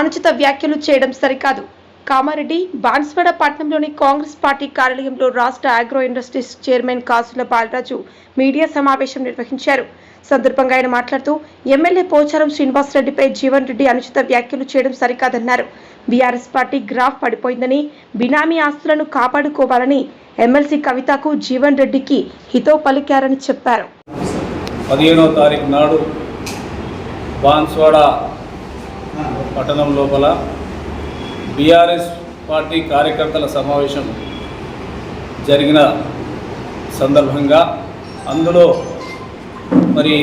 అనుచిత వ్యాఖ్యలు చేయడం సరికాదు. కామారెడ్డి బాన్స్వాడ పట్టణంలోని కాంగ్రెస్ పార్టీ కార్యాలయంలో రాష్ట్ర ఆగ్రో ఇండస్ట్రీస్ చైర్మన్ కాసుల బాలరాజు మీడియా సమావేశం నిర్వహించారు. సందర్భంగా ఆయన మాట్లాడుతూ ఎమ్మెల్యే పోచారం శ్రీనివాసరెడ్డిపై జీవన్ రెడ్డి అనుచిత వ్యాఖ్యలు చేయడం సరికాదన్నారు. బీఆర్ఎస్ పార్టీ గ్రాఫ్ పడిపోయిందని బినామీ ఆస్తులను కాపాడుకోవాలని ఎమ్మెల్సీ కవితకు జీవన్ రెడ్డికి హితో పలికారని చెప్పారు. పదిహేనో తారీఖు నాడు బాన్స్వాడ పట్టణం లోపల బీఆర్ఎస్ పార్టీ కార్యకర్తల సమావేశం జరిగిన సందర్భంగా అందులో మరి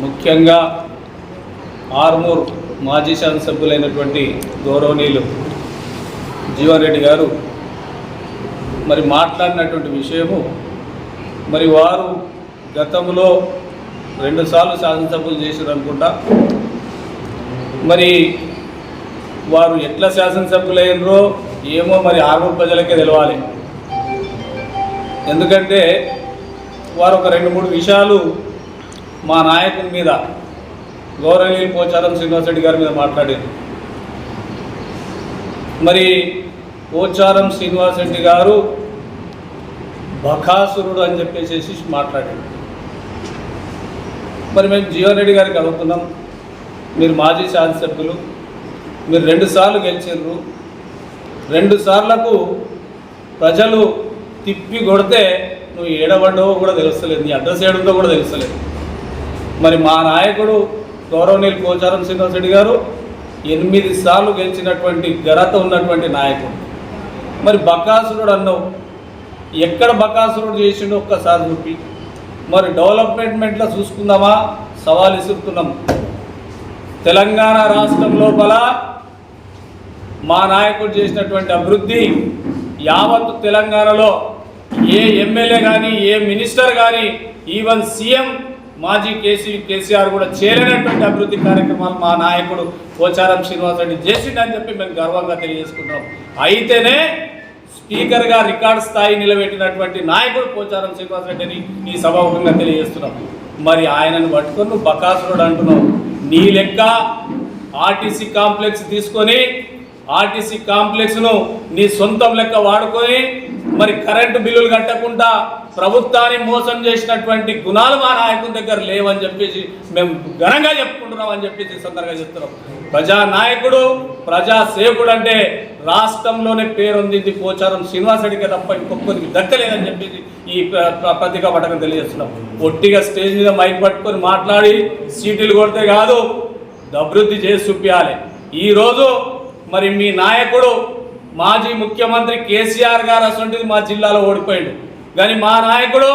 ముఖ్యంగా ఆర్మూర్ మాజీ శాసనసభ్యులైనటువంటి గౌరవనీయులు జీవన్ రెడ్డి గారు మరి మాట్లాడినటువంటి విషయము మరి వారు గతంలో రెండుసార్లు శాసనసభ్యులు చేశారు అనుకుంటా మరి వారు ఎట్లా శాసనసభ్యులైనరో ఏమో మరి ఆరుగురు ప్రజలకే తెలవాలి. ఎందుకంటే వారు ఒక రెండు మూడు విషయాలు మా నాయకుని మీద గౌరవనీయులు పోచారం శ్రీనివాసరెడ్డి గారి మీద మాట్లాడారు. మరి పోచారం శ్రీనివాసరెడ్డి గారు బకాసురుడు అని చెప్పేసి మాట్లాడాడు మరి మేము జీవన్ రెడ్డి గారికి అడుగుతున్నాం మీరు మాజీ శాసనసభ్యులు మీరు రెండుసార్లు గెలిచిండ్రు రెండు సార్లకు ప్రజలు తిప్పి కొడితే నువ్వు ఏడబడ్డవో కూడా తెలుస్తలేదు నీ అడ్రస్ ఏడుందో కూడా తెలుస్తలేదు. మరి మా నాయకుడు గౌరవనీయులు పోచారం శ్రీనివాస్ రెడ్డి గారు ఎనిమిది సార్లు గెలిచినటువంటి ఘనత ఉన్నటువంటి నాయకుడు. మరి బకాసురుడు అన్నావు. ఎక్కడ బకాసురుడు చేసిండో ఒక్కసారి చూపి. మరి డెవలప్మెంట్లో చూసుకుందామా? సవాల్ ఇస్తున్నాం తెలంగాణ రాష్ట్రం లోపల మా నాయకుడు చేసినటువంటి అభివృద్ధి యావత్ తెలంగాణలో ఏ ఎమ్మెల్యే కానీ ఏ మినిస్టర్ కానీ ఈవెన్ సీఎం మాజీ కేసీ కేసీఆర్ కూడా చేరినటువంటి అభివృద్ధి కార్యక్రమాలు మా నాయకుడు పోచారం శ్రీనివాసరెడ్డి చేసిండని చెప్పి మేము గర్వంగా తెలియజేసుకుంటున్నాం. అయితేనే స్పీకర్గా రికార్డ్ స్థాయి నిలబెట్టినటువంటి నాయకుడు పోచారం శ్రీనివాసరెడ్డిని ఈ సభాముఖంగా తెలియజేస్తున్నాం. మరి ఆయనను పట్టుకొని నువ్వు బకాసురుడు అంటున్నావు. నీ లెక్క ఆర్టీసీ కాంప్లెక్స్ తీసుకొని ఆర్టీసీ కాంప్లెక్స్ను నీ సొంతం లెక్క వాడుకొని మరి కరెంటు బిల్లులు కట్టకుండా ప్రభుత్వాన్ని మోసం చేసినటువంటి గుణాలు మా నాయకుల దగ్గర లేవని చెప్పేసి మేము ఘనంగా చెప్పుకుంటున్నాం అని చెప్పేసి సందర్భంగా చెప్తున్నాం. ప్రజా నాయకుడు ప్రజా సేవకుడు అంటే రాష్ట్రంలోనే పేరొందింది పోచారం శ్రీనివాసరెడ్డికి తప్ప ఇంకొకరికి దక్కలేదని చెప్పేసి ఈ పత్రికా పట్టకం తెలియజేస్తున్నాం. ఒట్టిగా స్టేజ్ మీద మైక్ పట్టుకొని మాట్లాడి సీటీలు కొడితే కాదు అభివృద్ధి చేసి చూపించాలి ఈరోజు మరి మీ నాయకుడు మాజీ ముఖ్యమంత్రి కేసీఆర్ గారు అటువంటిది మా జిల్లాలో ఓడిపోయాడు. కానీ మా నాయకుడు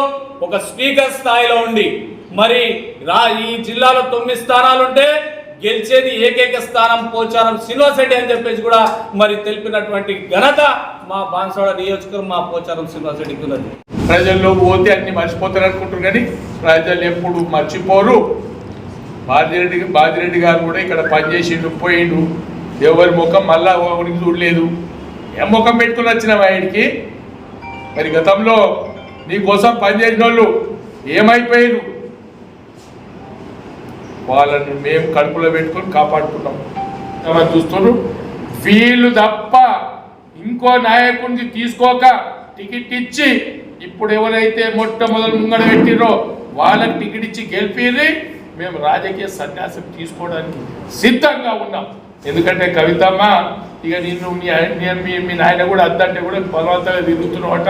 ఒక స్పీకర్ స్థాయిలో ఉండి మరి రా ఈ జిల్లాలో తొమ్మిది స్థానాలుంటే గెలిచేది ఏకైక స్థానం పోచారం శ్రీనివాస్ రెడ్డి అని చెప్పేసి కూడా మరి తెలిపినటువంటి ఘనత మా బాన్సవాడ నియోజకవర్గం మా పోచారం శ్రీనివాస్ రెడ్డికి ఉన్నది. ప్రజల్లో పోతే అన్ని మర్చిపోతారు అనుకుంటారు కానీ ప్రజలు ఎప్పుడు మర్చిపోరు. బాజిరెడ్డి బాజిరెడ్డి గారు కూడా ఇక్కడ పనిచేసిండు పోయిండు. ఎవరి ముఖం మళ్ళా ఎవరికి చూడలేదు. ఏం ముఖం పెట్టుకుని వచ్చిన ఆయనకి మరి గతంలో నీకోసం పనిచేసిన వాళ్ళు ఏమైపోయారు వాళ్ళని మేము కడుపులో పెట్టుకొని కాపాడుకున్నాం. ఎవరు చూస్తున్నారు వీళ్ళు తప్ప ఇంకో నాయకుడిని తీసుకోక టికెట్ ఇచ్చి ఇప్పుడు ఎవరైతే మొట్టమొదలు ముంగడ పెట్టిరో వాళ్ళకి టికెట్ ఇచ్చి గెలిపి మేము రాజకీయ సన్యాసం తీసుకోవడానికి సిద్ధంగా ఉన్నాం. ఎందుకంటే కవితమ్మ ఇక నిన్ను మీ మీ మీ నాయన కూడా అద్దంటే కూడా బలవంతంగా తిరుగుతున్నమాట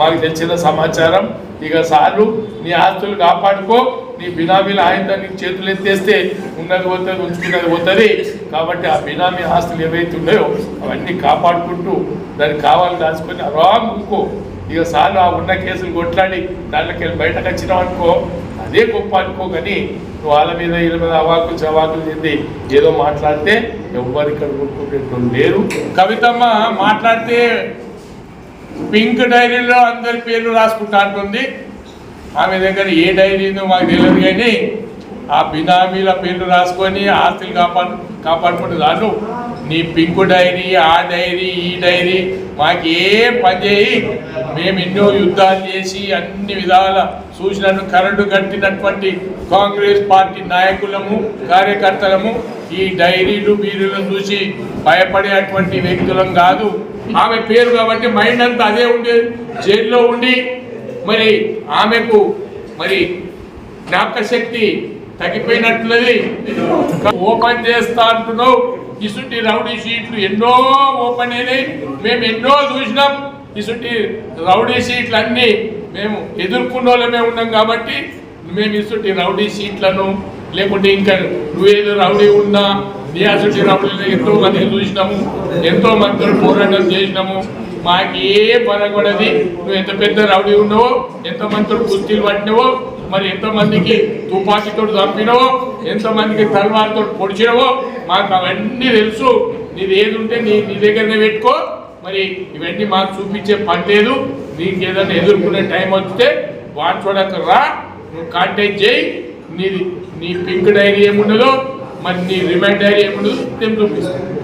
మాకు తెలిసిన సమాచారం. ఇక సార్లు నీ ఆస్తులు కాపాడుకో. నీ బినామీల ఆయన నీకు చేతులు ఎత్తేస్తే ఉన్నది పోతుంది ఉంచుకున్నది పోతుంది. కాబట్టి ఆ బినామీ ఆస్తులు ఏవైతే ఉన్నాయో అవన్నీ కాపాడుకుంటూ దానికి కావాలి దాచుకొని అరామ్ ఇంకో ఇక సార్లు ఆ ఉన్న కేసులు కొట్లాడి దాంట్లోకి వెళ్ళి బయటకు వచ్చినాం అనుకో అదే గొప్ప అనుకో కానీ నువ్వు వాళ్ళ మీద వీళ్ళ మీద అవాకులు చవాకులు చెంది ఏదో మాట్లాడితే ఎవరు ఇక్కడ కొట్టుకునేటోళ్ళు లేరు. కవితమ్మ మాట్లాడితే పింక్ డైరీలో అందరి పేర్లు రాసుకుంటా అంటుంది. ఆమె దగ్గర ఏ డైరీ ఉందో మాకు తెలియదు కానీ ఆ బినామీల పేర్లు రాసుకొని ఆస్తులు కాపాడు కాపాడుకుంటే దాంట్లో నీ పింకు డైరీ ఆ డైరీ ఈ డైరీ మాకు ఏం పని చేయి. మేము ఎన్నో యుద్ధాలు చేసి అన్ని విధాల సూచనలు కరెంటు కట్టినటువంటి కాంగ్రెస్ పార్టీ నాయకులము కార్యకర్తలము ఈ డైరీలు బీరీలను చూసి భయపడేటువంటి వ్యక్తులం కాదు. ఆమె పేరు కాబట్టి మైండ్ అంతా అదే ఉండేది జైల్లో ఉండి మరి ఆమెకు మరి జ్ఞాపక శక్తి తగ్గిపోయినట్లది ఓపెన్ చేస్తా అంటున్నావు. ఇసుంటి రౌడీ షీట్లు ఎన్నో ఓపెన్ అయినాయి. మేము ఎన్నో చూసినాం. ఇసుంటి రౌడీ షీట్లు అన్ని మేము ఎదుర్కొన్న వాళ్ళమే ఉన్నాం కాబట్టి మేము ఇసుంటి రౌడీ షీట్లను లేకుంటే ఇంకా నువ్వేదో రౌడీ ఉన్నా నీ అసలు రౌడీలు ఎంతో మంది చూసినాము ఎంతో మందితో పోరాటం చేసినాము. మాకు ఏ పరగొడది నువ్వు ఎంత పెద్ద రౌడీ ఉన్నావో ఎంత మందితో కుస్తీలు పట్టినవో మరి ఎంతమందికి తుపాకీతో చంపినవో ఎంతమందికి తల్వార్తో పొడిచినవో మాకు అవన్నీ తెలుసు. నీది ఏది ఉంటే నీ నీ దగ్గరనే పెట్టుకో. మరి ఇవన్నీ మాకు చూపించే పని లేదు. నీకు ఏదైనా ఎదుర్కొనే టైం వస్తే వాటి చూడక రా. నువ్వు కాంటాక్ట్ చేయి. నీది నీ పింక్ డైరీ ఏముండదో మరి నీ రిమైండ్ డైరీ ఏముండదో నేను చూపిస్తాను.